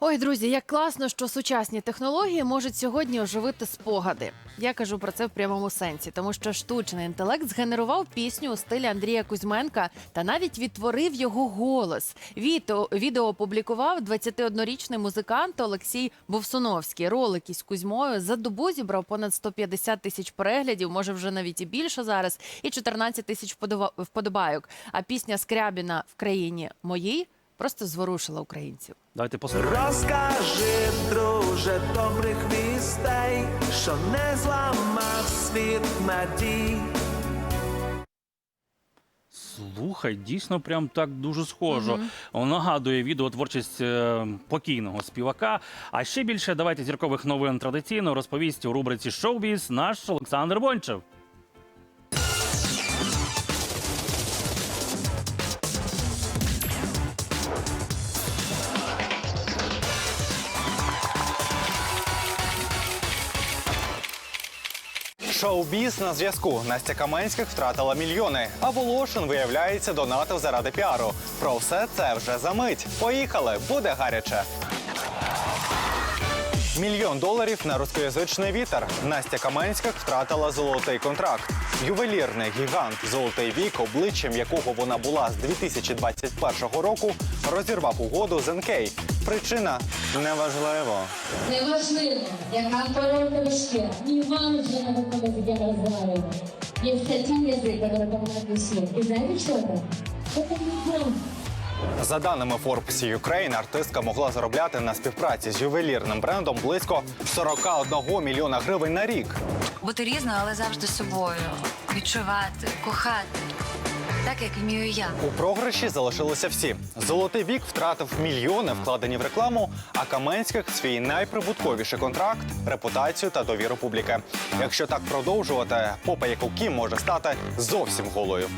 Ой, друзі, як класно, що сучасні технології можуть сьогодні оживити спогади. Я кажу про це в прямому сенсі, тому що штучний інтелект згенерував пісню у стилі Андрія Кузьменка та навіть відтворив його голос. Відео, відео опублікував 21-річний музикант Олексій Бовсуновський. Ролик із Кузьмою за добу зібрав понад 150 тисяч переглядів, може вже навіть і більше зараз, і 14 тисяч вподобайок. А пісня Скрябіна в країні моїй просто зворушила українців. Давайте послухаємо. Розкажи, друже, добрих вістей, що не зламав світ надій. Слухай, дійсно, прям так дуже схожо. Нагадує відео творчість е, покійного співака. А ще більше давайте зіркових новин традиційно розповість у рубриці Шоу-біз наш Олександр Бончев. Шоу-біз на зв'язку. Настя Каменських втратила мільйони, а Волошин, виявляється, донатив заради піару. Про все це вже за мить. Поїхали, буде гаряче. Мільйон доларів на рускоязичний вітер. Настя Каменських втратила золотий контракт. Ювелірний гігант Золотий вік, обличчям якого вона була з 2021 року, розірвав угоду з НК. Причина неважливо. Неважливо, яка кольорова шкіра, ні вам вже не виходить, я розговорюю. Є все ті язик, які допомагають. І знаєте що це? Це не. За даними Forbes Ukraine, артистка могла заробляти на співпраці з ювелірним брендом близько 41 мільйона гривень на рік. Бути різною, але завжди собою, відчувати, кохати, так як вмію я. У програші залишилися всі. Золотий вік втратив мільйони, вкладені в рекламу, а Каменських свій найприбутковіший контракт, репутацію та довіру публіки. Якщо так продовжувати, попа як у Кім може стати зовсім голою.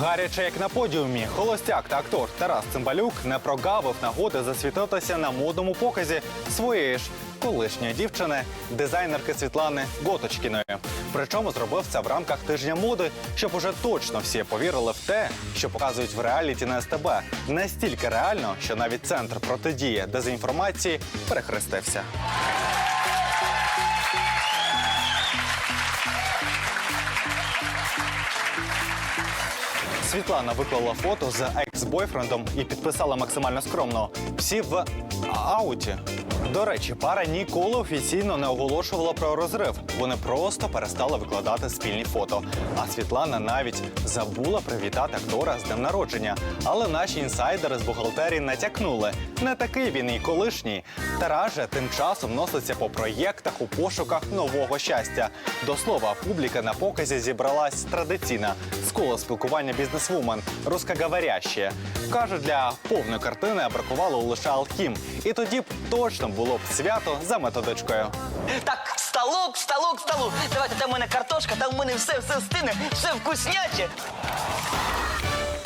Гаряче як на подіумі, холостяк та актор Тарас Цимбалюк не прогавив нагоди засвітитися на модному показі своєї ж колишньої дівчини, дизайнерки Світлани Готочкіної. Причому зробив це в рамках тижня моди, щоб уже точно всі повірили в те, що показують в реаліті на СТБ. Настільки реально, що навіть центр протидії дезінформації перехрестився. Світлана виклала фото з екс-бойфрендом і підписала максимально скромно. Всі в ауті. До речі, пара ніколи офіційно не оголошувала про розрив. Вони просто перестали викладати спільні фото. А Світлана навіть забула привітати актора з днем народження. Але наші інсайдери з бухгалтерії натякнули. Не такий він і колишній. Тарас же тим часом носиться по проєктах у пошуках нового щастя. До слова, публіка на показі зібралась традиційна з кола спілкування бізнесвумен, рускоговорящая. Каже, для повної картини бракувало лише Алхім. І тоді б точно було б свято за методичкою. Так, к сталок, к столу, к столу. Давайте там у мене картошка, там у мене все, все стине, все вкусняче.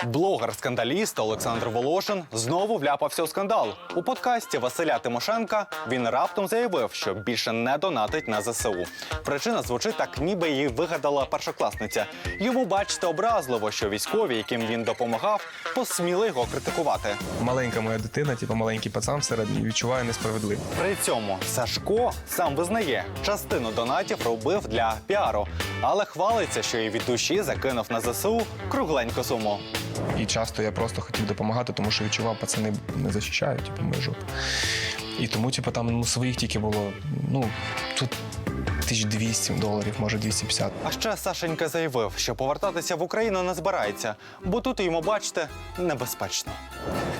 Блогер-скандаліст Олександр Волошин знову вляпався у скандал. У подкасті Василя Тимошенка він раптом заявив, що більше не донатить на ЗСУ. Причина звучить так, ніби її вигадала першокласниця. Йому бачите образливо, що військові, яким він допомагав, посміли його критикувати. маленька моя дитина, типу маленький пацан всередині, відчуває несправедливо. При цьому Сашко сам визнає, частину донатів робив для піару, але хвалиться, що і від душі закинув на ЗСУ кругленьку суму. І часто я просто хотів допомагати, тому що відчував, пацани не захищають, типу, мою жопу. І тому, типу, там ну, своїх тільки було, ну, тут 1200 доларів, може 250. А ще Сашенька заявив, що повертатися в Україну не збирається, бо тут йому, бачите, небезпечно.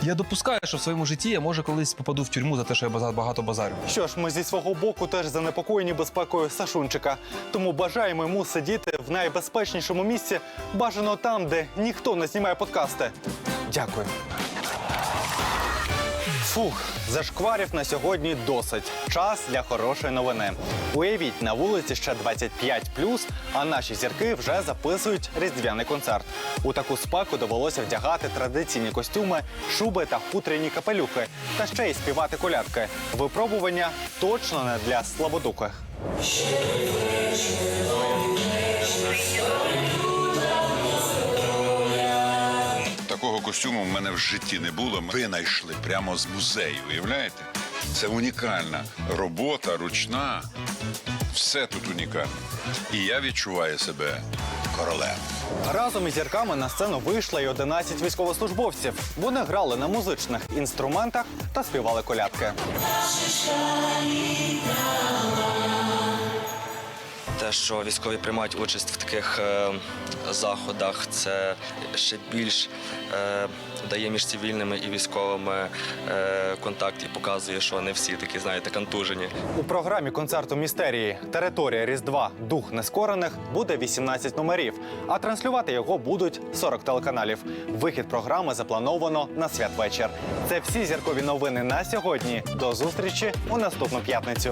Я допускаю, що в своєму житті я може колись попаду в тюрму за те, що я багато базарю. Що ж, ми зі свого боку теж занепокоєні безпекою Сашунчика, тому бажаємо йому сидіти в найбезпечнішому місці, бажано там, де ніхто не знімає подкасти. Дякую. Фух, зашкварів на сьогодні досить. Час для хорошої новини. Уявіть, на вулиці ще 25 а наші зірки вже записують різдвяний концерт. У таку спеку довелося вдягати традиційні костюми, шуби та хутряні капелюхи, та ще й співати колядки. Випробування точно не для слабодухих. Костюму в мене в житті не було. Ми винайшли прямо з музею. Уявляєте? Це унікальна робота, ручна. Все тут унікальне. І я відчуваю себе королем. Разом із зірками на сцену вийшло й 11 військовослужбовців. Вони грали на музичних інструментах та співали колядки. Що військові приймають участь в таких е, заходах, це ще більш е, дає між цивільними і військовими е, контакт і показує, що не всі такі, знаєте, контужені. У програмі концерту містерії Територія Різдва Дух Нескорених буде 18 номерів, а транслювати його будуть 40 телеканалів. Вихід програми заплановано на святвечір. Це всі зіркові новини на сьогодні. До зустрічі у наступну п'ятницю.